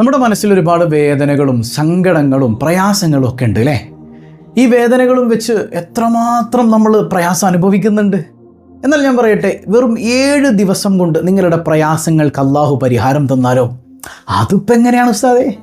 നമ്മുടെ മനസ്സിൽ ഒരുപാട് വേദനകളും സങ്കടങ്ങളും പ്രയാസങ്ങളും ഒക്കെ ഉണ്ട് അല്ലേ ഈ വേദനകളും വെച്ച് എത്രമാത്രം നമ്മൾ പ്രയാസം അനുഭവിക്കുന്നുണ്ട്? എന്നാൽ ഞാൻ പറയട്ടെ വെറും ഏഴ് ദിവസം കൊണ്ട് നിങ്ങളുടെ പ്രയാസങ്ങൾക്ക് അള്ളാഹു പരിഹാരം തന്നാലോ? അതിപ്പോൾ എങ്ങനെയാണ് ഉസ്താദേ?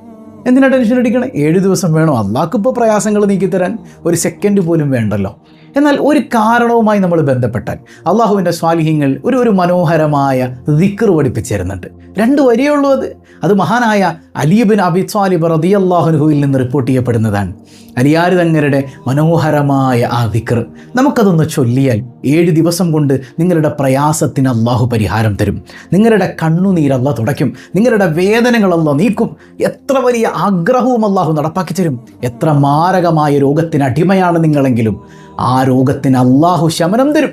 എന്തിനാണ് ടെൻഷൻ അടിക്കണേ? ഏഴ് ദിവസം വേണോ? അള്ളാഹ്ക്കിപ്പോൾ പ്രയാസങ്ങൾ നീക്കിത്തരാൻ ഒരു സെക്കൻഡ് പോലും വേണ്ടല്ലോ. എന്നാൽ ഒരു കാരണവുമായി നമ്മൾ ബന്ധപ്പെട്ടാൽ അള്ളാഹുവിന്റെ സ്വാലിഹ്യങ്ങൾ ഒരു ഒരു മനോഹരമായ ദിക്കർ പഠിപ്പിച്ചു തരുന്നുണ്ട് രണ്ട് വരിയേ ഉള്ളൂ അത്. അത് മഹാനായ അലീബിൻ അബി സ്വാലിബ് റതി അള്ളാഹുനുഹുവിൽ നിന്ന് റിപ്പോർട്ട് ചെയ്യപ്പെടുന്നതാണ്. അലിയാർ തങ്ങളുടെ മനോഹരമായ ആ ദിക്കർ നമുക്കതൊന്ന് ചൊല്ലിയാൽ ഏഴ് ദിവസം കൊണ്ട് നിങ്ങളുടെ പ്രയാസത്തിന് അള്ളാഹു പരിഹാരം തരും. നിങ്ങളുടെ കണ്ണുനീരല്ല തുടയ്ക്കും. നിങ്ങളുടെ വേദനകളല്ല നീക്കും. എത്ര വലിയ ആഗ്രഹവും അള്ളാഹു നടപ്പാക്കി തരും. എത്ര മാരകമായ രോഗത്തിന് അടിമയാണ് നിങ്ങളെങ്കിലും. ആ രോഗത്തിന് അള്ളാഹു ശമനം തരും.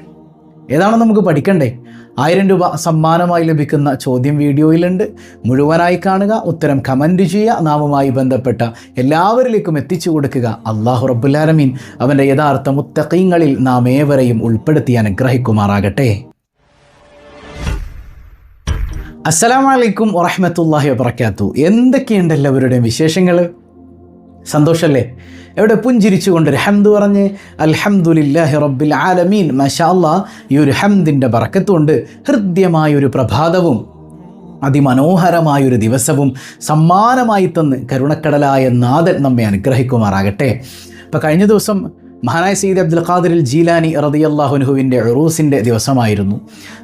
ഏതാണ് നമുക്ക് പഠിക്കണ്ടേ? ആയിരം രൂപ സമ്മാനമായി ലഭിക്കുന്ന ചോദ്യം വീഡിയോയിലുണ്ട്. മുഴുവനായി കാണുക ഉത്തരം കമന്റ് ചെയ്യുക നാമുമായി ബന്ധപ്പെട്ട എല്ലാവരിലേക്കും എത്തിച്ചു കൊടുക്കുക. അള്ളാഹു റബ്ബുലാലമീൻ അവന്റെ യഥാർത്ഥ മുത്തക്കീങ്ങളിൽ നാം ഏവരെയും ഉൾപ്പെടുത്തി അനുഗ്രഹിക്കുമാറാകട്ടെ. അസ്സലാമലൈക്കും വറഹമത്തല്ലാഹി വബർക്കാത്തു എന്തൊക്കെയുണ്ട് എല്ലാവരുടെയും വിശേഷങ്ങൾ സന്തോഷമല്ലേ എവിടെ പുഞ്ചിരിച്ചുകൊണ്ട് ഒരു ഹംദ് പറഞ്ഞ് അൽഹംദുലില്ലാഹി റബ്ബിൽ ആലമീൻ. മഷാ അല്ലാ ഈ ഒരു ഹംദിന്റെ ബറക്കത്തുകൊണ്ട് ഹൃദ്യമായൊരു പ്രഭാതവും അതിമനോഹരമായൊരു ദിവസവും സമ്മാനമായി തന്ന് കരുണക്കടലായ നാഥൻ നമ്മെ അനുഗ്രഹിക്കുമാറാകട്ടെ. അപ്പോൾ കഴിഞ്ഞ ദിവസം മഹാനായ സീദ് അബ്ദുൽ ഖാദിറിൽ ജീലാനി റതിയല്ലാഹുനുഹുവിന്റെ ഉറൂസിന്റെ ദിവസമായിരുന്നു.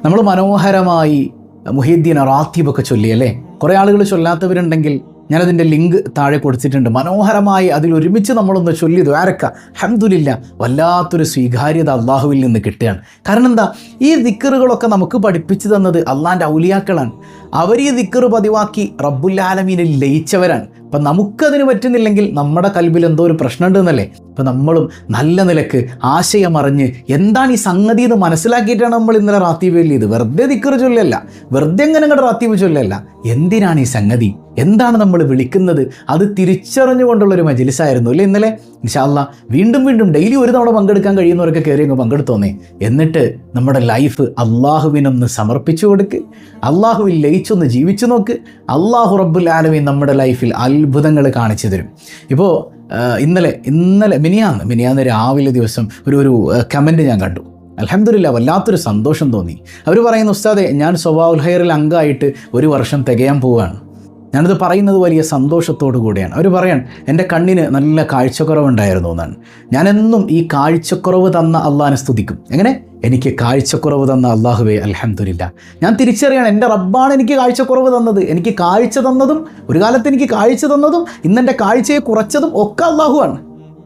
നമ്മൾ മനോഹരമായി മുഹീദ്ദീൻ റാത്തീബൊക്കെ ചൊല്ലിയല്ലേ? കുറേ ആളുകൾ ചൊല്ലാത്തവരുണ്ടെങ്കിൽ ഞാനതിന്റെ ലിങ്ക് താഴെ കൊടുത്തിട്ടുണ്ട്. മനോഹരമായി അതിൽ ഒരുമിച്ച് നമ്മളൊന്ന് ചൊല്ലി ദ്വാരക്ക ഹംദുലില്ല വല്ലാത്തൊരു സ്വീകാര്യത അള്ളാഹുവിൽ നിന്ന് കിട്ടുകയാണ്. കാരണം എന്താ? ഈ ദിക്കറുകളൊക്കെ നമുക്ക് പഠിപ്പിച്ചു തന്നത് അള്ളാന്റെ ഔലിയാക്കളാണ്. അവർ ഈ ദിക്കറ് പതിവാക്കി റബ്ബുല്ലാലമീനിൽ ലയിച്ചവരാണ്. അപ്പം നമുക്കതിന് പറ്റുന്നില്ലെങ്കിൽ നമ്മുടെ കൽബിൽ എന്തോ ഒരു പ്രശ്നമുണ്ടെന്നല്ലേ? അപ്പം നമ്മളും നല്ല നിലയ്ക്ക് ആശയമറിഞ്ഞ് എന്താണ് ഈ സംഗതി എന്ന് മനസ്സിലാക്കിയിട്ടാണ് നമ്മൾ ഇന്നലെ റാത്തീവ് ചൊല്ലിയത് വെറുതെ ദിക്കറ് ചൊല്ലല്ല വെറുതെ എങ്ങനെ ഇങ്ങോട്ട് റാത്തീവ് ചൊല്ലല്ല എന്തിനാണ് ഈ സംഗതി? എന്താണ് നമ്മൾ വിളിക്കുന്നത്? അത് തിരിച്ചറിഞ്ഞുകൊണ്ടുള്ളൊരു മജിലിസായിരുന്നു അല്ലേ ഇന്നലെ? ഇൻഷാല്ല വീണ്ടും വീണ്ടും ഡെയിലി ഒരു തവണ പങ്കെടുക്കാൻ കഴിയുന്നവരൊക്കെ കയറി അങ്ങ് പങ്കെടുത്തോന്നേ. എന്നിട്ട് നമ്മുടെ ലൈഫ് അള്ളാഹുവിനൊന്ന് സമർപ്പിച്ചു കൊടുക്ക്. അള്ളാഹുവിൽ ലയിച്ചൊന്ന് ജീവിച്ചു നോക്ക്. അള്ളാഹു റബ്ബുൽ ആലമീൻ നമ്മുടെ ലൈഫിൽ അത്ഭുതങ്ങൾ കാണിച്ചു തരും. ഇപ്പോൾ ഇന്നലെ ഇന്നലെ മിനിയാന്ന് മിനിയാന്ന് രാവിലെ ദിവസം ഒരു ഒരു കമന്റ് ഞാൻ കണ്ടു. അലഹമില്ല വല്ലാത്തൊരു സന്തോഷം തോന്നി. അവർ പറയുന്ന ഉസ്താദെ ഞാൻ സ്വഭാവുൽ ഹയറിൽ അംഗമായിട്ട് ഒരു വർഷം തികയാൻ പോവുകയാണ്. ഞാനത് പറയുന്നത് വലിയ സന്തോഷത്തോടു കൂടിയാണ്. അവർ പറയാൻ എന്റെ കണ്ണിന് നല്ല കാഴ്ചക്കുറവുണ്ടായിരുന്നു എന്നാണ്. ഞാനെന്നും ഈ കാഴ്ചക്കുറവ് തന്ന അള്ളാഹിനെ സ്തുതിക്കും. എങ്ങനെ? എനിക്ക് കാഴ്ചക്കുറവ് തന്ന അള്ളാഹുവേ അലഹമില്ല ഞാൻ തിരിച്ചറിയാണ് എന്റെ റബ്ബാണ് എനിക്ക് കാഴ്ചക്കുറവ് തന്നത്. എനിക്ക് കാഴ്ച തന്നതും ഒരു കാലത്ത് എനിക്ക് കാഴ്ച തന്നതും ഇന്നെന്റെ കാഴ്ചയെ കുറച്ചതും ഒക്കെ അള്ളാഹുവാണ്.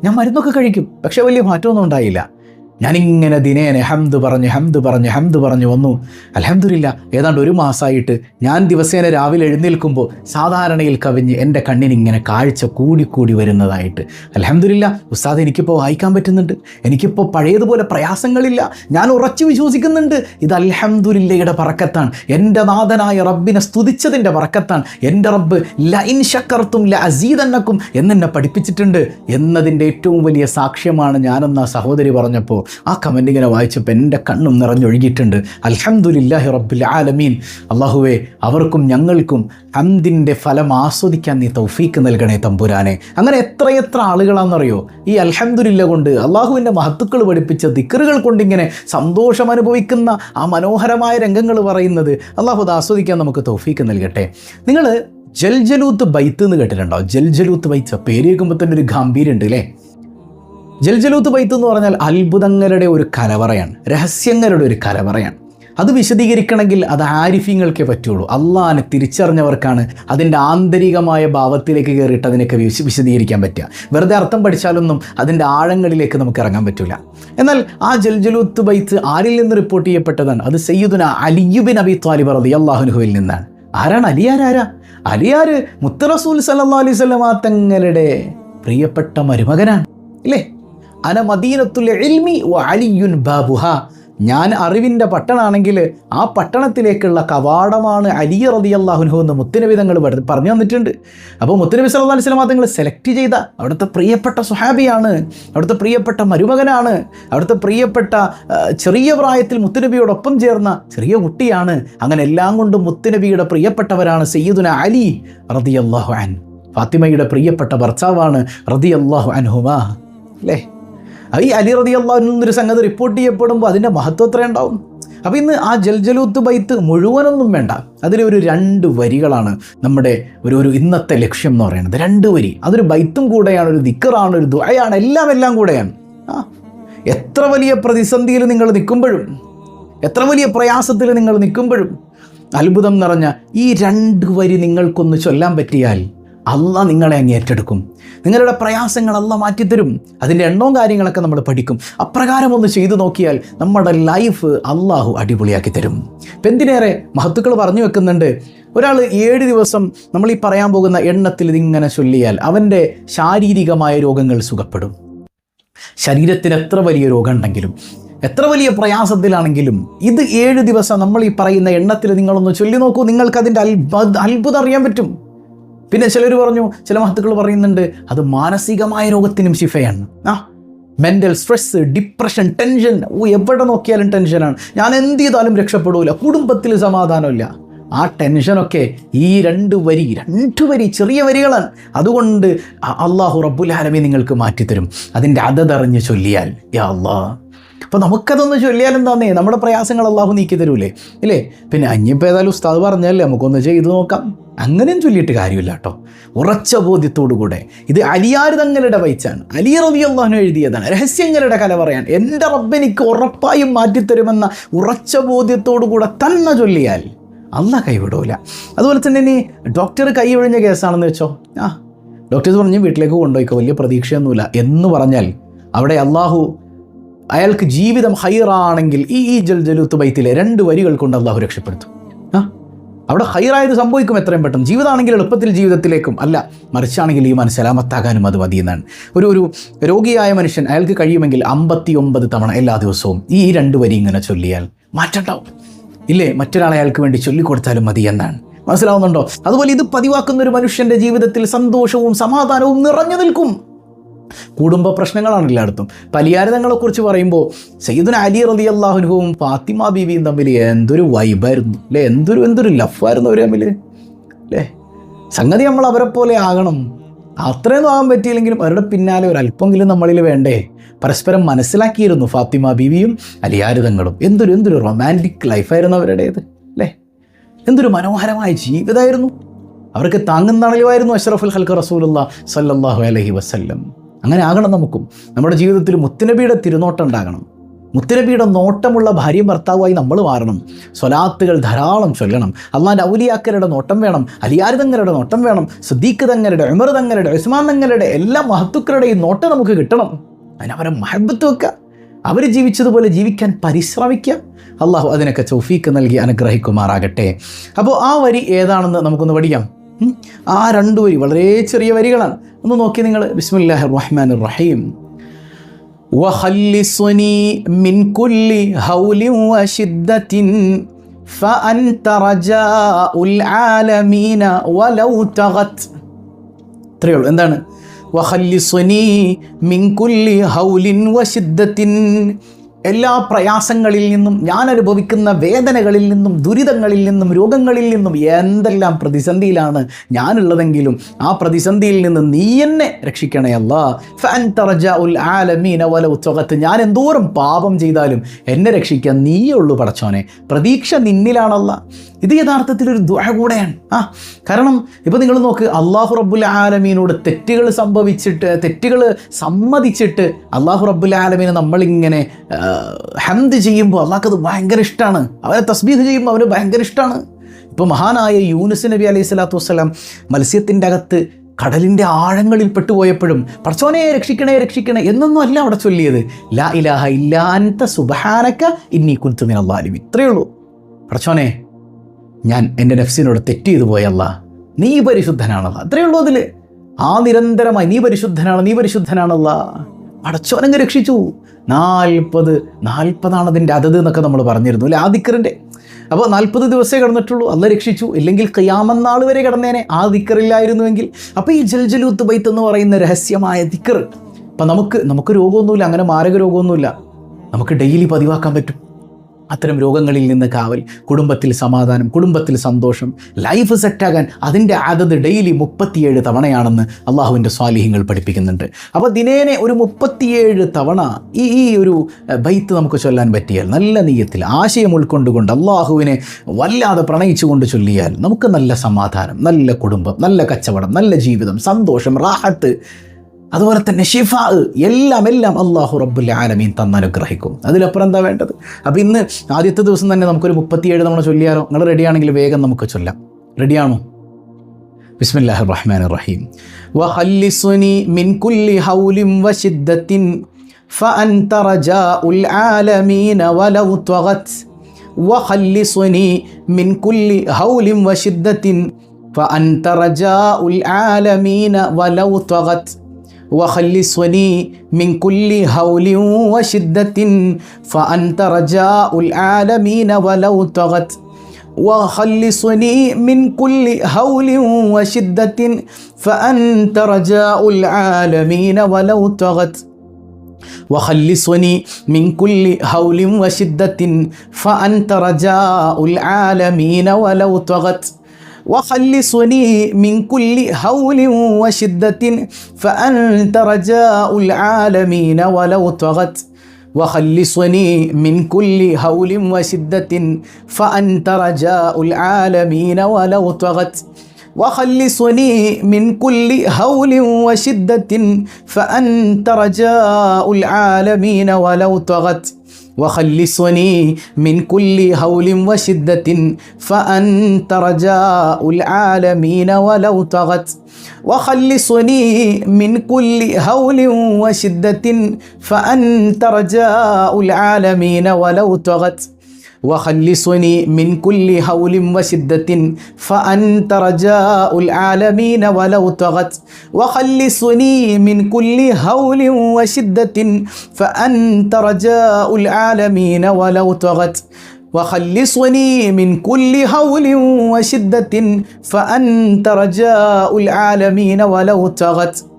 ഞാൻ മരുന്നൊക്കെ കഴിക്കും. പക്ഷേ വലിയ മാറ്റമൊന്നും ഉണ്ടായില്ല. ഞാനിങ്ങനെ ദിനേനെ ഹംദ് പറഞ്ഞ് ഹംദ് പറഞ്ഞ് ഹംദ് പറഞ്ഞ് വന്നു. അലഹമില്ല ഏതാണ്ട് ഒരു മാസമായിട്ട് ഞാൻ ദിവസേന രാവിലെ എഴുന്നേൽക്കുമ്പോൾ സാധാരണയിൽ കവിഞ്ഞ് എന്റെ കണ്ണിനിങ്ങനെ കാഴ്ച കൂടിക്കൂടി വരുന്നതായിട്ട്. അലഹമില്ല ഉസ്താദ് എനിക്കിപ്പോൾ വായിക്കാൻ പറ്റുന്നുണ്ട്. എനിക്കിപ്പോൾ പഴയതുപോലെ പ്രയാസങ്ങളില്ല. ഞാൻ ഉറച്ചു വിശ്വസിക്കുന്നുണ്ട്. ഇത് അലഹമില്ലയുടെ പറക്കത്താണ്. എന്റെ നാഥനായ റബ്ബിനെ സ്തുതിച്ചതിന്റെ പറക്കത്താണ്. എന്റെ റബ്ബ് ലൈൻ ശക്കർത്തും ല അസീതന്നക്കും എന്നെന്നെ പഠിപ്പിച്ചിട്ടുണ്ട് എന്നതിന്റെ ഏറ്റവും വലിയ സാക്ഷ്യമാണ് ഞാനെന്ന സഹോദരി പറഞ്ഞപ്പോൾ ആ കമന്റ് ഇങ്ങനെ വായിച്ചപ്പോൾ എന്റെ കണ്ണും നിറഞ്ഞൊഴുകിയിട്ടുണ്ട്. അൽഹംദുലില്ലാഹി റബ്ബിൽ ആലമീൻ. അള്ളാഹുവേ അവർക്കും ഞങ്ങൾക്കും ഹംദിന്റെ ഫലം ആസ്വദിക്കാൻ നീ തൗഫീക്ക് നൽകണേ തമ്പുരാനെ. അങ്ങനെ എത്രയെത്ര ആളുകളാണെന്നറിയോ? ഈ അൽഹംദുലില്ല കൊണ്ട് അള്ളാഹുവിന്റെ മഹത്തുക്കൾ പഠിപ്പിച്ച ദിക്കറുകൾ കൊണ്ടിങ്ങനെ സന്തോഷം അനുഭവിക്കുന്ന ആ മനോഹരമായ രംഗങ്ങൾ പറയുന്നത് അള്ളാഹു അത് ആസ്വദിക്കാൻ നമുക്ക് തൗഫീക്ക് നൽകട്ടെ. നിങ്ങൾ ജൽജലൂത്ത് ബൈത്ത് എന്ന് കേട്ടിട്ടുണ്ടോ? ജൽജലൂത്ത് ബൈത്ത്. പേര് കേൾക്കുമ്പോൾ തന്നെ ഒരു ഗാംഭീര്യം ഉണ്ട് അല്ലേ ജൽജലൂത്ത് ബൈത്ത് എന്ന് പറഞ്ഞാൽ അത്ഭുതങ്ങളുടെ ഒരു കലവറയാണ്. രഹസ്യങ്ങളുടെ ഒരു കലവറയാണ്. അത് വിശദീകരിക്കണമെങ്കിൽ അത് ആരിഫ്യങ്ങൾക്കേ പറ്റുള്ളൂ. അള്ളാഹാനെ തിരിച്ചറിഞ്ഞവർക്കാണ് അതിന്റെ ആന്തരികമായ ഭാവത്തിലേക്ക് കയറിയിട്ട് അതിനൊക്കെ വിശ വിശദീകരിക്കാൻ പറ്റുക. വെറുതെ അർത്ഥം പഠിച്ചാലൊന്നും അതിന്റെ ആഴങ്ങളിലേക്ക് നമുക്ക് ഇറങ്ങാൻ പറ്റില്ല എന്നാൽ ആ ജൽജലൂത്ത് ബൈത്ത് ആരിൽ നിന്ന് റിപ്പോർട്ട് ചെയ്യപ്പെട്ടതാണ്? അത് സയ്യിദുന അലിയുബിൻ അബി താലിബ് റതി അള്ളാഹുനുഹുവിൽ നിന്നാണ്. ആരാണ്? അലിയാരാരാ അലിയാര് മുത്തറസൂൽ സല്ലാ അലൈഹി സ്വലമാ തങ്ങളുടെ പ്രിയപ്പെട്ട മരുമകനാണ്. ഇല്ലേ? അന മദീനത്തുൽ ഇൽമി വ അലിയുൻ ബാബുഹ. ഞാൻ അറിവിന്റെ പട്ടണമാണെങ്കിൽ ആ പട്ടണത്തിലേക്കുള്ള കവാടമാണ് അലി റതി അള്ളാഹുനഹു എന്ന് മുത്തനബി തങ്ങൾ പറഞ്ഞു തന്നിട്ടുണ്ട്. അപ്പോൾ മുത്തനബി സല്ലാ അലൈഹി സ്വലാം തങ്ങൾ സെലക്ട് ചെയ്ത അവിടുത്തെ പ്രിയപ്പെട്ട സുഹാബിയാണ് അവിടുത്തെ പ്രിയപ്പെട്ട മരുമകനാണ് അവിടുത്തെ പ്രിയപ്പെട്ട ചെറിയ പ്രായത്തിൽ മുത്തുനബിയോടൊപ്പം ചേർന്ന ചെറിയ കുട്ടിയാണ്. അങ്ങനെ എല്ലാം കൊണ്ടും മുത്തുനബിയുടെ പ്രിയപ്പെട്ടവരാണ് സയ്യിദുന അലി റതി അള്ളാഹു അൻ ഫാത്തിമയുടെ പ്രിയപ്പെട്ട ഭർത്താവാണ് റതി അള്ളാഹു അൻഹുമാ. അല്ലേ? ഈ അലി റതി അള്ളാഹുന്നൊരു സംഗതി റിപ്പോർട്ട് ചെയ്യപ്പെടുമ്പോൾ അതിന്റെ മഹത്വം എത്ര ഉണ്ടാവും? അപ്പോൾ ഇന്ന് ആ ജൽജലൂത്ത് ബൈത്ത് മുഴുവനൊന്നും വേണ്ട. അതിലൊരു ഒരു രണ്ട് വരികളാണ് നമ്മുടെ ഒരു ഒരു ഇന്നത്തെ ലക്ഷ്യം എന്ന് പറയുന്നത്. രണ്ട് വരി. അതൊരു ബൈത്തും കൂടെയാണ് ഒരു ദിക്കറാണ് ഒരു ദുആയാണ് എല്ലാം എല്ലാം കൂടെയാണ്. ആ എത്ര വലിയ പ്രതിസന്ധിയിൽ നിങ്ങൾ നിൽക്കുമ്പോഴും എത്ര വലിയ പ്രയാസത്തിൽ നിങ്ങൾ നിൽക്കുമ്പോഴും അത്ഭുതം നിറഞ്ഞ ഈ രണ്ട് വരി നിങ്ങൾക്കൊന്ന് ചൊല്ലാൻ പറ്റിയാൽ അല്ല നിങ്ങളെ അങ്ങ് ഏറ്റെടുക്കും. നിങ്ങളുടെ പ്രയാസങ്ങൾ അല്ല മാറ്റിത്തരും. അതിന്റെ എണ്ണവും കാര്യങ്ങളൊക്കെ നമ്മൾ പഠിക്കും. അപ്രകാരം ഒന്ന് ചെയ്തു നോക്കിയാൽ നമ്മുടെ ലൈഫ് അള്ളാഹു അടിപൊളിയാക്കി തരും. ഇപ്പം എന്തിനേറെ മഹത്തുക്കൾ പറഞ്ഞു വെക്കുന്നുണ്ട്. ഒരാൾ ഏഴ് ദിവസം നമ്മൾ ഈ പറയാൻ പോകുന്ന എണ്ണത്തിൽ ഇതിങ്ങനെ ചൊല്ലിയാൽ അവന്റെ ശാരീരികമായ രോഗങ്ങൾ സുഖപ്പെടും. ശരീരത്തിന് എത്ര വലിയ രോഗം ഉണ്ടെങ്കിലും എത്ര വലിയ പ്രയാസത്തിലാണെങ്കിലും ഇത് ഏഴ് ദിവസം നമ്മൾ ഈ പറയുന്ന എണ്ണത്തിൽ നിങ്ങളൊന്ന് ചൊല്ലി നോക്കൂ. നിങ്ങൾക്ക് അതിന്റെ അത്ഭുത അത്ഭുതം അറിയാൻ പറ്റും. പിന്നെ ചിലർ പറഞ്ഞു ചില മഹത്തുക്കൾ പറയുന്നുണ്ട് അത് മാനസികമായ രോഗത്തിനും ശിഫയാണ്. ആ മെന്റൽ സ്ട്രെസ് ഡിപ്രഷൻ ടെൻഷൻ ഓ എവിടെ നോക്കിയാലും ടെൻഷനാണ് ഞാൻ എന്ത് ചെയ്താലും രക്ഷപ്പെടൂല കുടുംബത്തിൽ സമാധാനമില്ല. ആ ടെൻഷനൊക്കെ ഈ രണ്ട് വരി രണ്ട് വരി ചെറിയ വരികളാണ്. അതുകൊണ്ട് അള്ളാഹു റബ്ബുൽ ആലമി നിങ്ങൾക്ക് മാറ്റിത്തരും. അതിന്റെ അതതറിഞ്ഞ് ചൊല്ലിയാൽ യാ അള്ളാ അപ്പോൾ നമുക്കതൊന്ന് ചൊല്ലിയാൽ എന്താന്നേ? നമ്മുടെ പ്രയാസങ്ങൾ അള്ളാഹു നീക്കി തരൂലേ? ഇല്ലേ? പിന്നെ അഞ്ഞിപ്പോൾ ഏതായാലും ഉസ്താദ് പറഞ്ഞല്ലേ നമുക്കൊന്ന് ചെയ്ത് നോക്കാം. അങ്ങനെയും ചൊല്ലിയിട്ട് കാര്യമില്ല കേട്ടോ. ഉറച്ച ബോധ്യത്തോടു കൂടെ. ഇത് അലിയാർ തങ്ങളുടെ വൈച്ചാണ് അലി റബി അള്ളാഹുനു എഴുതിയതാണ്. രഹസ്യങ്ങളുടെ കല പറയാൻ. എന്റെ റബ്ബെനിക്ക് ഉറപ്പായും മാറ്റിത്തരുമെന്ന ഉറച്ച ബോധ്യത്തോടു കൂടെ തന്നെ ചൊല്ലിയാൽ അല്ല കൈവിടൂല. അതുപോലെ തന്നെ ഇനി ഡോക്ടർ കൈ ഒഴിഞ്ഞ കേസാണെന്ന് വെച്ചോ? ആ. ഡോക്ടേഴ്സ് പറഞ്ഞ് വീട്ടിലേക്ക് കൊണ്ടുപോയിക്കോ. വലിയ പ്രതീക്ഷയൊന്നുമില്ല. എന്ന് പറഞ്ഞാൽ അവിടെ അള്ളാഹു അയാൾക്ക് ജീവിതം ഹൈറാണെങ്കിൽ ഈ ഈ ജൽ ജലൂത്ത് ബൈത്തിലെ രണ്ട് വരികൾ കൊണ്ട് അള്ളാഹു രക്ഷപ്പെടുത്തും. ആ? അവിടെ ഹൈറായത് സംഭവിക്കും എത്രയും പെട്ടെന്ന്. ജീവിതമാണെങ്കിൽ എളുപ്പത്തിൽ ജീവിതത്തിലേക്കും അല്ല മറിച്ചാണെങ്കിൽ ഈ മനസ്സലാമത്താകാനും അത് മതി എന്നാണ് ഒരു ഒരു രോഗിയായ മനുഷ്യൻ അയാൾക്ക് കഴിയുമെങ്കിൽ അമ്പത്തി ഒമ്പത് തവണ എല്ലാ ദിവസവും ഈ രണ്ട് വരി ഇങ്ങനെ ചൊല്ലിയാൽ മാറ്റണ്ടാവും ഇല്ലേ? മറ്റൊരാളെ അയാൾക്ക് വേണ്ടി ചൊല്ലിക്കൊടുത്താലും മതി എന്നാണ് മനസ്സിലാവുന്നുണ്ടോ? അതുപോലെ ഇത് പതിവാക്കുന്ന ഒരു മനുഷ്യന്റെ ജീവിതത്തിൽ സന്തോഷവും സമാധാനവും നിറഞ്ഞു നിൽക്കും. കുടുംബ പ്രശ്നങ്ങളാണ് എല്ലായിടത്തും. പരിഹാരതങ്ങളെക്കുറിച്ച് പറയുമ്പോൾ സയ്യിദുൻ അലി റലി അള്ളാഹുനുവും ഫാത്തിമ ബീവിയും തമ്മിൽ എന്തൊരു വൈബായിരുന്നു അല്ലേ എന്തൊരു എന്തൊരു ലഫായിരുന്നു അവർ തമ്മിൽ അല്ലേ സംഗതി നമ്മൾ അവരെ പോലെ ആകണം. അത്രയൊന്നും ആകാൻ പറ്റിയില്ലെങ്കിലും അവരുടെ പിന്നാലെ ഒരു അല്പമെങ്കിലും നമ്മളിൽ വേണ്ടേ? പരസ്പരം മനസ്സിലാക്കിയിരുന്നു ഫാത്തിമ ബീവിയും അലിയാരിതങ്ങളും. എന്തൊരു എന്തൊരു റൊമാന്റിക് ലൈഫായിരുന്നു അവരുടേത്. അല്ലേ എന്തൊരു മനോഹരമായ ജീവിതമായിരുന്നു. അവർക്ക് താങ്ങും തണലുമായിരുന്നു അഷ്റഫുൽ ഹൽക്ക് റസൂലുള്ള സല്ലാഹു അലഹി വസല്ലം. അങ്ങനെ ആകണം നമുക്കും. നമ്മുടെ ജീവിതത്തിൽ മുത്തനബിയുടെ തിരുനോട്ടം ഉണ്ടാകണം. മുത്തനബിയുടെ നോട്ടമുള്ള ഭാര്യയും ഭർത്താവുമായി നമ്മൾ മാറണം. സ്വലാത്തുകൾ ധാരാളം ചൊല്ലണം. അള്ളാന്റെ ഔലിയാക്കരുടെ നോട്ടം വേണം. അലിയാരിതങ്ങളുടെ നോട്ടം വേണം. സുദ്ദീഖ് തങ്ങളുടെ ഉമർ തങ്ങളുടെ ഉസ്മാൻ തങ്ങളുടെ എല്ലാ മഹത്തുക്കളുടെയും നോട്ടം നമുക്ക് കിട്ടണം. അതിനവരെ മഹബത്ത് വെക്കുക. അവർ ജീവിച്ചതുപോലെ ജീവിക്കാൻ പരിശ്രമിക്കുക. അള്ളാഹു അതിനൊക്കെ ചൗഫീക്ക് നൽകി അനുഗ്രഹിക്കുമാറാകട്ടെ. അപ്പോൾ ആ വരി ഏതാണെന്ന് നമുക്കൊന്ന് പഠിക്കാം. ആ രണ്ട് വരി വളരെ ചെറിയ വരികളാണ് ഒന്ന് നോക്കി നിങ്ങൾ ബിസ്മില്ലാഹി റഹ്മാൻ റഹീം وخلصني من كل هول وشدة فأنت رجاء العالمين ولو تغت ഇത്രയേ ഉള്ളൂ എന്താണ് വഹല്ലിസ്വനി മിൻകുല്ലി ഹൗലിൻ വശിദ്ധത്തിൻ എല്ലാ പ്രയാസങ്ങളിൽ നിന്നും ഞാൻ അനുഭവിക്കുന്ന വേദനകളിൽ നിന്നും ദുരിതങ്ങളിൽ നിന്നും രോഗങ്ങളിൽ നിന്നും എന്തെല്ലാം പ്രതിസന്ധിയിലാണ് ഞാനുള്ളതെങ്കിലും ആ പ്രതിസന്ധിയിൽ നിന്ന് നീ എന്നെ രക്ഷിക്കണേ ഉച്ചകത്ത് ഞാൻ എന്തോരം പാപം ചെയ്താലും എന്നെ രക്ഷിക്കാൻ നീയേ ഉള്ളൂ പടച്ചോനെ. പ്രതീക്ഷ നിന്നിലാണല്ല. ഇത് യഥാർത്ഥത്തിൽ ഒരു ദുഴ കൂടെയാണ്. ആ കാരണം ഇപ്പോൾ നിങ്ങൾ നോക്ക് അള്ളാഹു റബ്ബുൽ ആലമീനോട് തെറ്റുകൾ സംഭവിച്ചിട്ട് തെറ്റുകൾ സമ്മതിച്ചിട്ട് അള്ളാഹു റബ്ബുൽ ആലമീനെ നമ്മളിങ്ങനെ ഹംദ് ചെയ്യുമ്പോൾ അള്ളാഹ്ക്കത് ഭയങ്കര ഇഷ്ടമാണ് അവനെ തസ്ബീഹ് ചെയ്യുമ്പോൾ അവന് ഭയങ്കര ഇഷ്ടമാണ് ഇപ്പോൾ മഹാനായ യൂനുസ് നബി അലൈഹി സ്വലാത്തു വസ്സലാം മത്സ്യത്തിന്റെ അകത്ത് കടലിന്റെ ആഴങ്ങളിൽ പെട്ടുപോയപ്പോഴും പടച്ചോനെ രക്ഷിക്കണേ രക്ഷിക്കണേ എന്നൊന്നും അല്ല അവിടെ ചൊല്ലിയത്. ലാ ഇലാഹ ഇല്ലാത്ത സുബഹാനക്ക ഇന്നി കുൽത്തുമിൻ അള്ളാലിം ഇത്രയേ ഉള്ളൂ. പടച്ചോനെ ഞാൻ എന്റെ നഫ്സിനോട് തെറ്റ് ചെയ്തു പോയല്ല നീ പരിശുദ്ധനാണല്ല അത്രയേ ഉള്ളൂ അതിൽ ആ നിരന്തരമായി നീ പരിശുദ്ധനാണ് നീ പരിശുദ്ധനാണല്ല അടച്ചോനങ്ങ് രക്ഷിച്ചു. നാൽപ്പത് നാൽപ്പതാണ് അതിന്റെ അതത് എന്നൊക്കെ നമ്മൾ പറഞ്ഞിരുന്നു അല്ലേ? ആദിക്കറിന്റെ. ദിക്കറിന്റെ അപ്പോൾ നാൽപ്പത് ദിവസമേ കിടന്നിട്ടുള്ളൂ. അല്ല രക്ഷിച്ചു. ഇല്ലെങ്കിൽ കയ്യാമന്നാൾ വരെ കിടന്നേനെ. ആ ദിക്കറില്ലായിരുന്നുവെങ്കിൽ. അപ്പോൾ ഈ ജൽജലൂത്ത് ബൈത്ത് എന്ന് പറയുന്ന രഹസ്യമായ ദിക്കർ അപ്പം നമുക്ക് നമുക്ക് രോഗമൊന്നുമില്ല. അങ്ങനെ മാരക രോഗമൊന്നുമില്ല. നമുക്ക് ഡെയിലി പതിവാക്കാൻ പറ്റും. അത്തരം രോഗങ്ങളിൽ നിന്ന് കാവൽ കുടുംബത്തിൽ സമാധാനം കുടുംബത്തിൽ സന്തോഷം. ലൈഫ് സെറ്റാകാൻ അതിന്റെ ആദത് ഡെയിലി മുപ്പത്തിയേഴ് തവണയാണെന്ന് അള്ളാഹുവിന്റെ സ്വാലിഹ്യങ്ങൾ പഠിപ്പിക്കുന്നുണ്ട്. അപ്പോൾ ദിനേനെ ഒരു മുപ്പത്തിയേഴ് തവണ ഈ ഈ ഒരു ബൈത്ത് നമുക്ക് ചൊല്ലാൻ പറ്റിയാൽ നല്ല നീയത്തിൽ ആശയം ഉൾക്കൊണ്ടുകൊണ്ട് അള്ളാഹുവിനെ വല്ലാതെ പ്രണയിച്ചുകൊണ്ട് ചൊല്ലിയാൽ നമുക്ക് നല്ല സമാധാനം നല്ല കുടുംബം നല്ല കച്ചവടം നല്ല ജീവിതം സന്തോഷം റാഹത്ത് അതുപോലെ തന്നെ ഷിഫ എല്ലാം എല്ലാം അള്ളാഹു റബ്ബുൽ ആലമീൻ തന്നനുഗ്രഹിക്കും അതിലപ്പുറം എന്താ വേണ്ടത് അപ്പോൾ ഇന്ന് ആദ്യത്തെ ദിവസം തന്നെ നമുക്കൊരു മുപ്പത്തിയേഴ് തവണ ചൊല്ലിയാലോ നിങ്ങൾ റെഡിയാണെങ്കിൽ വേഗം നമുക്ക് ചൊല്ലാം റെഡിയാണോ ബിസ്മില്ലാഹി റഹ്മാൻ റഹീം വഹല്ലിസുനി മിൻ കുല്ലി ഹൗലിം വശിദ്ദത്തിൻ فأنت رجاء العالمين ولو طغت وخلصني من كل هول وشدة فأنت رجاء العالمين ولو طغت وخلصني من كل هول وشدة فأنت رجاء العالمين ولو طغت. وخلصني من كل هول وشدة فأنت رجاء العالمين ولو طغت. وخلصني من كل هول وشدة فأنت رجاء العالمين ولو طغت. وخلصني من كل هول وشدة فأنت رجاء العالمين ولو طغت. وخلصني من كل هول وشدة فأنت رجاء العالمين ولو طغت. وخلصني من كل هول وشدة فأنت رجاء العالمين ولو طغت. وخلصني من كل هول وشدة فأنت رجاء العالمين ولو طغت. وخلصني من كل هول وشدة فأنت رجاء العالمين ولو طغت. وخلصني من كل هول وشدة فأنت رجاء العالمين ولو طغت. وخلصني من كل هول وشدة فأنت رجاء العالمين ولو طغت. وخلصني من كل هول وشدة فأنت رجاء العالمين ولو طغت.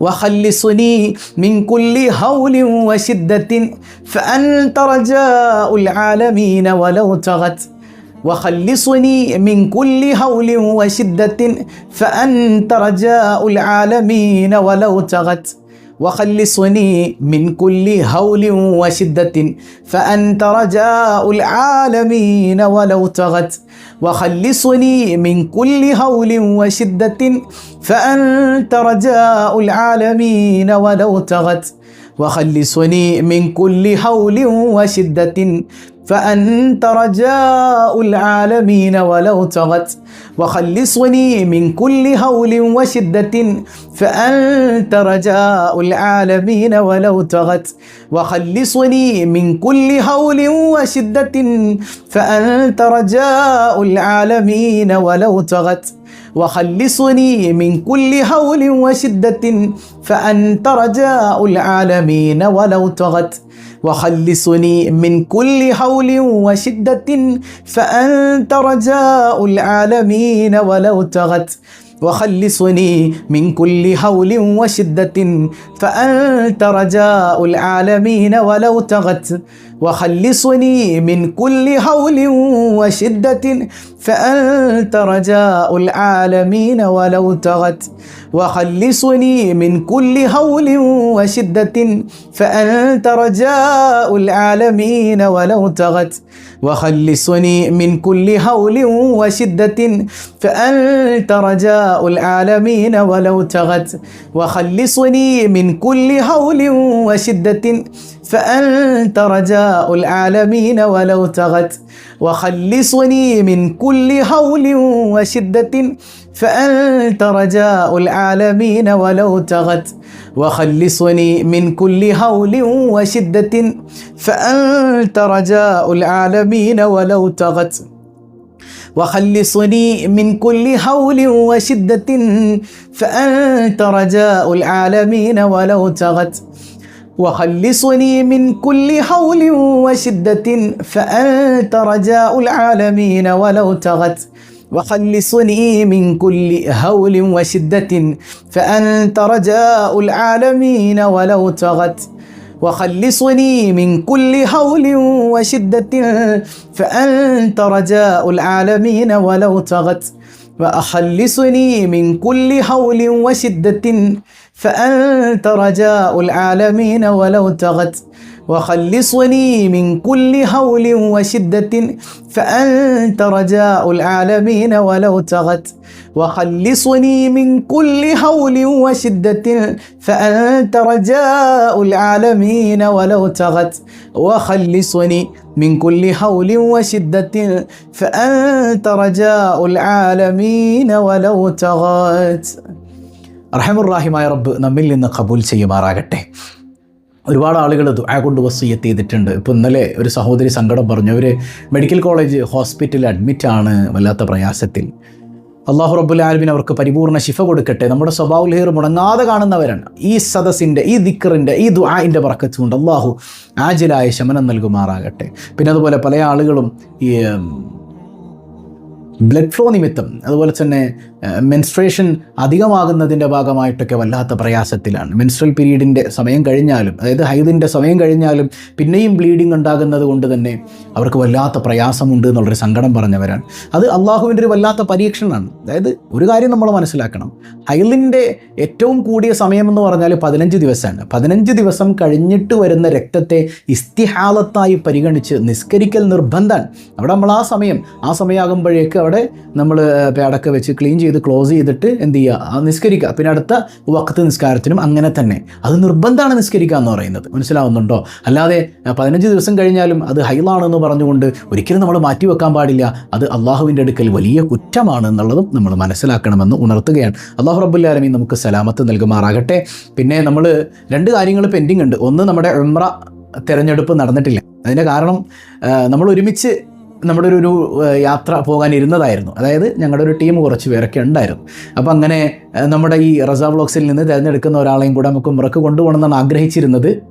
وخلصني من كل هول وشدة فأنت رجاء العالمين ولو طغت. وخلصني من كل هول وشدة فأنت رجاء العالمين ولو طغت. وخلصني من كل هول وشدة فأنت رجاء العالمين ولو طغت. وخلصني من كل هول وشدة فأنت رجاء العالمين ولو طغت. وخلصني من كل هول وشدة فأنت رجاء العالمين ولو طغت. وخلصني من كل هول وشدة. فأنت رجاء العالمين ولو طغت. وخلصني من كل هول وشدة. فأنت رجاء العالمين ولو طغت. وخلصني من كل هول وشدة. فأنت رجاء العالمين ولو طغت. وخلصني من كل هول وشدة فأنت رجاء العالمين ولو طغت وخلصني من كل هول وشدة فأنت رجاء العالمين ولو طغت وخلصني من كل هول وشدة فأنت رجاء العالمين ولو طغت وخلصني من كل هول وشدة فأنت رجاء العالمين ولو طغت. وخلصني من كل هول وشدة فأنت رجاء العالمين ولو طغت. وخلصني من كل هول وشدة فأنت رجاء العالمين ولو طغت وخلصني من كل هول وشدة. فأنت رجاء العالمين ولو طغت وخلصني من كل هول وشدة. فأنت رجاء العالمين ولو طغت وخلصني من كل هول وشدة. فأنت رجاء العالمين ولو تغت. وخلصني من كل هول وشدة فأنت رجاء العالمين ولو تغت. وخلصني من كل هول وشدة فأنت رجاء العالمين ولو تغت. وخلصني من كل هول وشدة فأنت رجاء العالمين ولو تغت. وأخلصني من كل هول وشدة فأنت رجاء العالمين ولو تغت وخلصني من كل هول وشدة. فأنت رجاء العالمين ولو تغت وخلصني من كل هول وشدة. فأنت رجاء العالمين ولو تغت وخلصني من كل هول وشدة. فأنت رجاء العالمين ولو تغت റഹമുറാഹിമായ റബ്ബ് നമ്മിൽ നിന്ന് കബൂൽ ചെയ്യുമാറാകട്ടെ. ഒരുപാട് ആളുകൾ ദുആ കൊണ്ട് വസീയത്ത് ചെയ്തിട്ടുണ്ട്. ഇപ്പോൾ ഇന്നലെ ഒരു സഹോദരി സങ്കടം പറഞ്ഞു. അവർ മെഡിക്കൽ കോളേജ് ഹോസ്പിറ്റലിൽ അഡ്മിറ്റാണ് വല്ലാത്ത പ്രയാസത്തിൽ. അള്ളാഹു റബ്ബുൽ ആലമിൻ അവർക്ക് പരിപൂർണ ശിഫ കൊടുക്കട്ടെ. നമ്മുടെ സ്വഭാവലഹീർ മുടങ്ങാതെ കാണുന്നവരാണ്. ഈ സദസ്സിന്റെ ഈ ദിക്കറിന്റെ ഈ ദുആന്റെ പറക്കച്ചുകൊണ്ട് അള്ളാഹു ആജിലായ ശമനം നൽകുമാറാകട്ടെ. പിന്നെ അതുപോലെ പല ആളുകളും ഈ ബ്ലഡ് ഫ്ലോ നിമിത്തം അതുപോലെ തന്നെ മെൻസ്ട്രേഷൻ അധികമാകുന്നതിന്റെ ഭാഗമായിട്ടൊക്കെ വല്ലാത്ത പ്രയാസത്തിലാണ്. മെൻസ്ട്രൽ പീരീഡിന്റെ സമയം കഴിഞ്ഞാലും അതായത് ഹൈദിന്റെ സമയം കഴിഞ്ഞാലും പിന്നെയും ബ്ലീഡിങ് ഉണ്ടാകുന്നത് കൊണ്ട് തന്നെ അവർക്ക് വല്ലാത്ത പ്രയാസമുണ്ട് എന്നുള്ളൊരു സങ്കടം പറഞ്ഞവരാണ്. അത് അള്ളാഹുവിന്റെ ഒരു വല്ലാത്ത പരീക്ഷണമാണ്. അതായത് ഒരു കാര്യം നമ്മൾ മനസ്സിലാക്കണം. ഹൈലിന്റെ ഏറ്റവും കൂടിയ സമയം എന്ന് പറഞ്ഞാൽ പതിനഞ്ച് ദിവസമാണ്. പതിനഞ്ച് ദിവസം കഴിഞ്ഞിട്ട് വരുന്ന രക്തത്തെ ഇസ്തിഹാലത്തായി പരിഗണിച്ച് നിസ്കരിക്കൽ നിർബന്ധമാണ്. അവിടെ നമ്മൾ ആ സമയം ആ സമയമാകുമ്പോഴേക്ക് അവിടെ നമ്മൾ പേടൊക്കെ വെച്ച് ക്ലീൻ ചെയ്ത് ക്ലോസ് ചെയ്തിട്ട് എന്ത് ചെയ്യുക? നിസ്കരിക്കുക. പിന്നെ അടുത്ത വക്കത്ത് നിസ്കാരത്തിനും അങ്ങനെ തന്നെ. അത് നിർബന്ധമാണ് നിസ്കരിക്കുക എന്ന് പറയുന്നത്. മനസ്സിലാവുന്നുണ്ടോ? അല്ലാതെ പതിനഞ്ച് ദിവസം കഴിഞ്ഞാലും അത് ഹൈലാണെന്ന് പറഞ്ഞുകൊണ്ട് ഒരിക്കലും നമ്മൾ മാറ്റി വെക്കാൻ പാടില്ല. അത് അള്ളാഹുവിന്റെ അടുക്കൽ വലിയ കുറ്റമാണ് എന്നുള്ളതും നമ്മൾ മനസ്സിലാക്കണമെന്ന് ഉണർത്തുകയാണ്. അള്ളാഹു റബ്ബുല്ലാലമി നമുക്ക് സലാമത്ത് നൽകുമാറാകട്ടെ. പിന്നെ നമ്മൾ രണ്ട് കാര്യങ്ങൾ പെൻഡിങ് ഉണ്ട്. ഒന്ന് നമ്മുടെ ഉമ്ര തിരഞ്ഞെടുപ്പ് നടന്നിട്ടില്ല. അതിന്റെ കാരണം നമ്മൾ ഒരുമിച്ച് നമ്മുടെ ഒരു യാത്ര പോകാനിരുന്നതായിരുന്നു. അതായത് ഞങ്ങളുടെ ഒരു ടീം കുറച്ച് പേരൊക്കെ ഉണ്ടായിരുന്നു. അപ്പോൾ അങ്ങനെ നമ്മുടെ ഈ റസ ബ്ലോക്സിൽ നിന്ന് തിരഞ്ഞെടുക്കുന്ന ഒരാളെയും കൂടെ നമുക്ക് മുറക്ക് കൊണ്ടുപോകണമെന്നാണ് ആഗ്രഹിച്ചിരുന്നത്.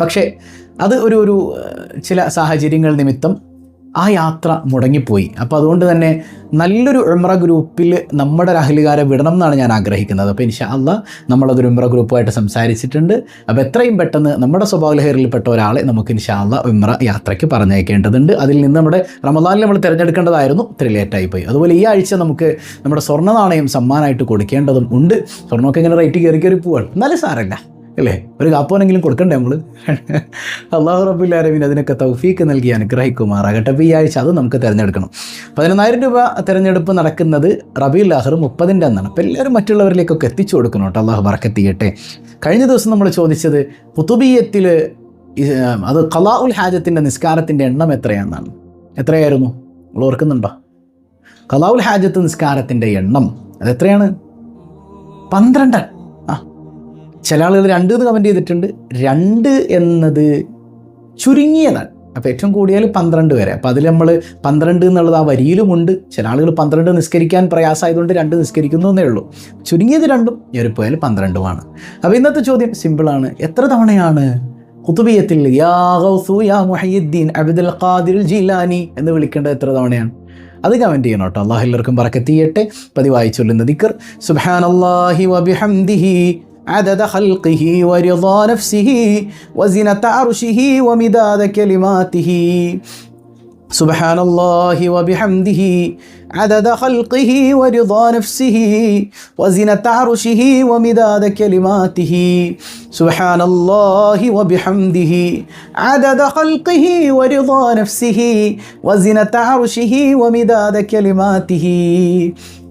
പക്ഷേ അത് ഒരു ഒരു ചില സാഹചര്യങ്ങൾ നിമിത്തം ആ യാത്ര മുടങ്ങിപ്പോയി. അപ്പോൾ അതുകൊണ്ട് തന്നെ നല്ലൊരു ഉംറ ഗ്രൂപ്പിൽ നമ്മുടെ രാഹുലുകാരെ വിടണം എന്നാണ് ഞാൻ ആഗ്രഹിക്കുന്നത്. അപ്പോൾ ഇൻഷാ അല്ല നമ്മളതൊരു ഉംറ ഗ്രൂപ്പുമായിട്ട് സംസാരിച്ചിട്ടുണ്ട്. അപ്പോൾ എത്രയും പെട്ടെന്ന് നമ്മുടെ സ്വഭാവലഹരിൽപ്പെട്ട ഒരാളെ നമുക്ക് ഇൻഷാ അല്ല ഉംറ യാത്രയ്ക്ക് പറഞ്ഞയക്കേണ്ടതുണ്ട്. അതിൽ നിന്ന് നമ്മുടെ റമദാനിൽ നമ്മൾ തിരഞ്ഞെടുക്കേണ്ടതായിരുന്നു. ഇത്ര ലേറ്റായി പോയി. അതുപോലെ ഈ ആഴ്ച നമുക്ക് നമ്മുടെ സ്വർണ നാണയം സമ്മാനമായിട്ട് കൊടുക്കേണ്ടതും ഉണ്ട്. സ്വർണമൊക്കെ ഇങ്ങനെ റേറ്റ് കയറി കയറി പോവാണ്. എന്നാലും സാരല്ല അല്ലേ? ഒരു കാപ്പോനെങ്കിലും കൊടുക്കണ്ടേ നമ്മൾ അള്ളാഹു റബുല്ലാരവിൻ അതിനൊക്കെ തൗഫീക്ക് നൽകി അനുഗ്രഹിക്കുമാറാകട്ടെ. അപ്പോൾ ഈ ആഴ്ച അത് നമുക്ക് തിരഞ്ഞെടുക്കണം. പതിനൊന്നായിരം രൂപ തിരഞ്ഞെടുപ്പ് നടക്കുന്നത് റബിയുൽ ആഹർ മുപ്പതിന്റെ അന്നാണ്. അപ്പോൾ എല്ലാവരും മറ്റുള്ളവരിലേക്കൊക്കെ എത്തിച്ചു കൊടുക്കണം കേട്ടോ. അള്ളാഹു വറക്കെത്തിയട്ടെ കഴിഞ്ഞ ദിവസം നമ്മൾ ചോദിച്ചത് പുതുബീയത്തിൽ അത് കലാ ഉൽ ഹാജത്തിന്റെ നിസ്കാരത്തിന്റെ എണ്ണം എത്രയാണെന്നാണ്. എത്രയായിരുന്നു? നിങ്ങൾ ഓർക്കുന്നുണ്ടോ? കലാ ഉൽ ഹാജത്ത് നിസ്കാരത്തിന്റെ എണ്ണം അത് എത്രയാണ്? പന്ത്രണ്ട്. ചില ആളുകൾ രണ്ട് എന്ന് കമന്റ് ചെയ്തിട്ടുണ്ട്. രണ്ട് എന്നത് ചുരുങ്ങിയതാണ്. അപ്പോൾ ഏറ്റവും കൂടിയാൽ പന്ത്രണ്ട് വരെ അപ്പോൾ അതിൽ നമ്മൾ പന്ത്രണ്ട് എന്നുള്ളത് ആ വരിയിലുമുണ്ട് ചില ആളുകൾ പന്ത്രണ്ട് നിസ്കരിക്കാൻ പ്രയാസമായതുകൊണ്ട് രണ്ട് നിസ്കരിക്കുന്നു എന്നേ ഉള്ളൂ. ചുരുങ്ങിയത് രണ്ടും ഏറിപ്പോയാൽ പന്ത്രണ്ടുമാണ്. അപ്പോൾ ഇന്നത്തെ ചോദ്യം സിമ്പിളാണ് എത്ര തവണയാണ് കുത്തുബിയത്തിൽ യാ ഗൗസു യാ മുഹയ്യുദ്ദീൻ അബ്ദുൽ ഖാദിർ ജിലാനി എന്ന് വിളിക്കേണ്ടത് എത്ര തവണയാണ്? അത് കമന്റ് ചെയ്യണം കേട്ടോ. അള്ളാഹു എല്ലാവർക്കും പറക്കെത്തിയട്ടെ പതിവായി ചൊല്ലുന്ന ദിക്കർ സുബാൻ സുബ്ഹാനല്ലാഹി വബിഹംദിഹി عدد خلقه ورضا نفسه وزنة عرشه ومداد كلماته سبحان الله وبحمده عدد خلقه ورضا نفسه وزنة عرشه ومداد كلماته سبحان الله وبحمده عدد خلقه ورضا نفسه وزنة عرشه ومداد كلماته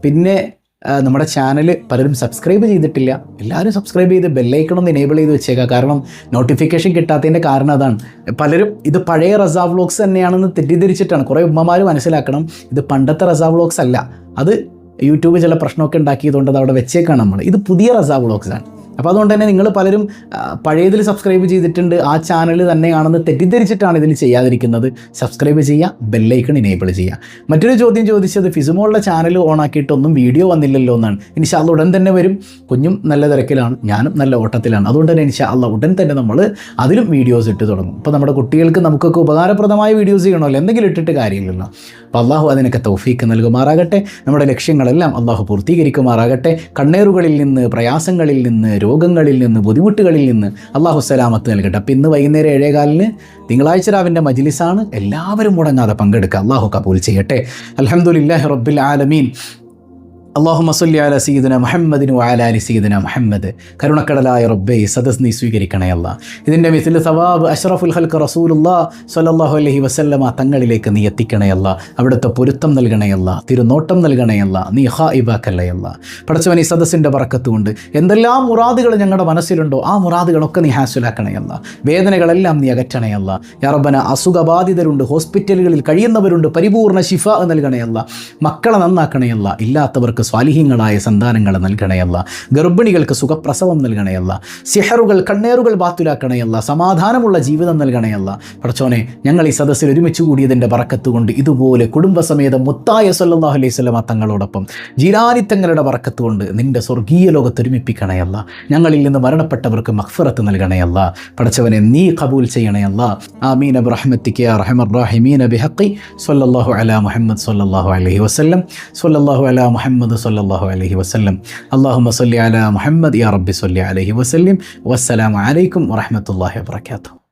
പിന്നെ ആ, നമ്മുടെ ചാനൽ പലരും സബ്സ്ക്രൈബ് ചെയ്തിട്ടില്ല. എല്ലാവരും സബ്സ്ക്രൈബ് ചെയ്ത് ബെല്ലൈക്കണമെന്ന് എനേബിൾ ചെയ്ത് വെച്ചേക്കുക കാരണം നോട്ടിഫിക്കേഷൻ കിട്ടാത്തതിന്റെ കാരണം അതാണ്. പലരും ഇത് പഴയ റസാ വ്ളോഗ്സ് തന്നെയാണെന്ന് തെറ്റിദ്ധരിച്ചിട്ടാണ്. കുറേ ഉമ്മമാർ മനസ്സിലാക്കണം ഇത് പണ്ടത്തെ റസാ വ്ലോഗ്സ് അല്ല. അത് യൂട്യൂബ് ചില പ്രശ്നമൊക്കെ ഉണ്ടാക്കിയതുകൊണ്ട് അത് അവിടെ വെച്ചേക്കാണ് നമ്മൾ. ഇത് പുതിയ റസാ വ്ളോഗ്സാണ് അപ്പോൾ അതുകൊണ്ട് തന്നെ നിങ്ങൾ പലരും പഴയതിൽ സബ്സ്ക്രൈബ് ചെയ്തിട്ടുണ്ട്. ആ ചാനൽ തന്നെയാണെന്ന് തെറ്റിദ്ധരിച്ചിട്ടാണ് ഇതിൽ ചെയ്യാതിരിക്കുന്നത്. സബ്സ്ക്രൈബ് ചെയ്യുക ബെല്ലൈക്കൺ ഇനേബിൾ ചെയ്യുക. മറ്റൊരു ചോദ്യം ചോദിച്ചത് ഫിസുമോളുടെ ചാനൽ ഓൺ ആക്കിയിട്ടൊന്നും വീഡിയോ വന്നില്ലല്ലോ എന്നാണ്. ഇൻഷാല്ല ഉടൻ തന്നെ വരും. കുഞ്ഞും നല്ല തിരക്കിലാണ് ഞാനും നല്ല ഓട്ടത്തിലാണ്. അതുകൊണ്ട് തന്നെ ഇൻഷാല്ല ഉടൻ തന്നെ നമ്മൾ അതിലും വീഡിയോസ് ഇട്ട് തുടങ്ങും. അപ്പോൾ നമ്മുടെ കുട്ടികൾക്ക് നമുക്കൊക്കെ ഉപകാരപ്രദമായ വീഡിയോസ് ചെയ്യണമല്ലോ. എന്തെങ്കിലും ഇട്ടിട്ട് കാര്യമില്ലല്ലോ. അപ്പോൾ അള്ളാഹു അതിനൊക്കെ തൗഫീക്ക് നൽകുമാറാകട്ടെ. നമ്മുടെ ലക്ഷ്യങ്ങളെല്ലാം അള്ളാഹു പൂർത്തീകരിക്കുമാറാകട്ടെ. കണ്ണേറുകളിൽ നിന്ന് പ്രയാസങ്ങളിൽ നിന്ന് രോഗങ്ങളിൽ നിന്ന് ബുദ്ധിമുട്ടുകളിൽ നിന്ന് അള്ളാഹു സലാമത്ത് നൽകട്ടെ. അപ്പോൾ ഇന്ന് വൈകുന്നേരം ഏഴേകാലിന് തിങ്കളാഴ്ച രാവിന്റെ മജിലിസാണ്. എല്ലാവരും മുടങ്ങാതെ പങ്കെടുക്കുക. അള്ളാഹു കബൂൽ ചെയ്യട്ടെ. അലഹമുല്ലാഹി റബ്ബിൽ ആലമീൻ. അള്ളാഹു മസുല്ലി അല സീദന മുഹമ്മദിനു അലാലി സീദന മുഹമ്മദ്. കരുണക്കടലായ റബ്ബേ സദസ് നീ സ്വീകരിക്കണയല്ല ഇതിന്റെ മിസിൽ സവാബ് അഷ്റഫുൽ ഹൽക്ക് റസൂലുല്ലാ സല്ലല്ലാഹു അലൈഹി വസല്ലമ തങ്ങളിലേക്ക് നീ എത്തിക്കണയല്ല അവിടുത്തെ പൊരുത്തം നൽകണയല്ല തിരുനോട്ടം നൽകണയല്ല നീ ഹാ ഇബാക്കല്ലയല്ല പഠിച്ചവൻ ഈ സദസ്സിന്റെ പറക്കത്തുകൊണ്ട് എന്തെല്ലാം മുറാദുകൾ ഞങ്ങളുടെ മനസ്സിലുണ്ടോ ആ മുറാദുകളൊക്കെ നീ ഹാസുലാക്കണയല്ല വേദനകളെല്ലാം നീ അകറ്റണയല്ല യാറബന അസുഖബാധിതരുണ്ട് ഹോസ്പിറ്റലുകളിൽ കഴിയുന്നവരുണ്ട് പരിപൂർണ ശിഫ നൽകണയല്ല മക്കളെ നന്നാക്കണയല്ല ഇല്ലാത്തവർക്ക് സ്വാലിഹ്യങ്ങളായ സന്താനങ്ങളെ നൽകണയല്ല ഗർഭിണികൾക്ക് സുഖപ്രസവം നൽകണയല്ല സിഹറുകൾ കണ്ണേറുകൾ ബാത്തുലാക്കണയല്ല സമാധാനമുള്ള ജീവിതം നൽകണയല്ല പടച്ചോനെ ഞങ്ങൾ ഈ സദസ്സിൽ ഒരുമിച്ച് കൂടിയതിന്റെ പറക്കത്തുകൊണ്ട് ഇതുപോലെ കുടുംബസമേതം മുത്തായ സല്ലാഹു അലൈഹി സ്വലമ തങ്ങളോടൊപ്പം ജീരാനിത്തങ്ങളുടെ പറക്കത്തുകൊണ്ട് നിന്റെ സ്വർഗീയ ലോകത്ത് ഒരുമിപ്പിക്കണയല്ല ഞങ്ങളിൽ നിന്ന് മരണപ്പെട്ടവർക്ക് മഹ്ഫറത്ത് നൽകണയല്ല പടച്ചവനെ നീ കബൂൽ ചെയ്യണയല്ല ആമീൻ. അബ്രഹ്മത്തിക്ക് റഹമർ റാഹിമീൻ. ബിഹഖി സല്ലല്ലാഹു അലാ മുഹമ്മദ് സല്ലല്ലാഹു അലൈഹി വസല്ലം. സല്ലല്ലാഹു അല മുഹമ്മദ് സല്ലല്ലാഹു അലൈഹി വസല്ലം. അല്ലാഹുമ്മ സല്ലി അലാ മുഹമ്മദ് യാ റബ്ബി സല്ലി അലൈഹി വസല്ലം. വസ്സലാമു അലൈക്കും വറഹ്മത്തുള്ളാഹി വബറകാതുഹു.